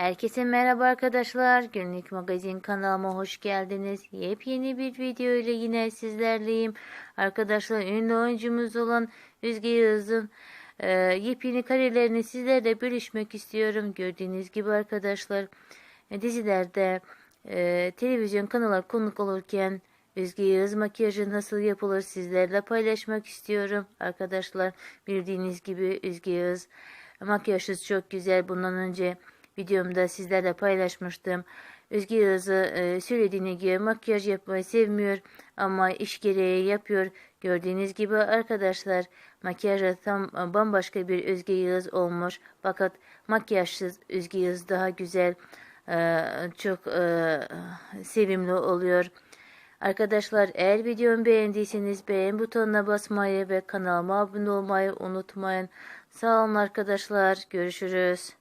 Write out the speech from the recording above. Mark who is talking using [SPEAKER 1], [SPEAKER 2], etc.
[SPEAKER 1] Herkese merhaba arkadaşlar. Günlük magazin kanalıma hoş geldiniz. Yepyeni bir video ile yine sizlerleyim. Arkadaşlar ünlü oyuncumuz olan Özge Yağız'ın e, yepyeni karelerini sizlerle bölüşmek istiyorum. Gördüğünüz gibi arkadaşlar e, dizilerde e, televizyon kanallar konuk olurken Özge Yağız makyajı nasıl yapılır sizlerle paylaşmak istiyorum. Arkadaşlar bildiğiniz gibi Özge Yağız makyajı çok güzel. Bundan önce videomda sizlerle paylaşmıştım. Özge Yağız'ı e, söylediğine göre makyaj yapmayı sevmiyor ama iş gereği yapıyor. Gördüğünüz gibi arkadaşlar makyajı tam e, bambaşka bir Özge Yağız olmuş. Fakat makyajsız Özge Yağız daha güzel, e, çok sevimli oluyor. Arkadaşlar eğer videomu beğendiyseniz beğen butonuna basmayı ve kanalıma abone olmayı unutmayın. Sağ olun arkadaşlar. Görüşürüz.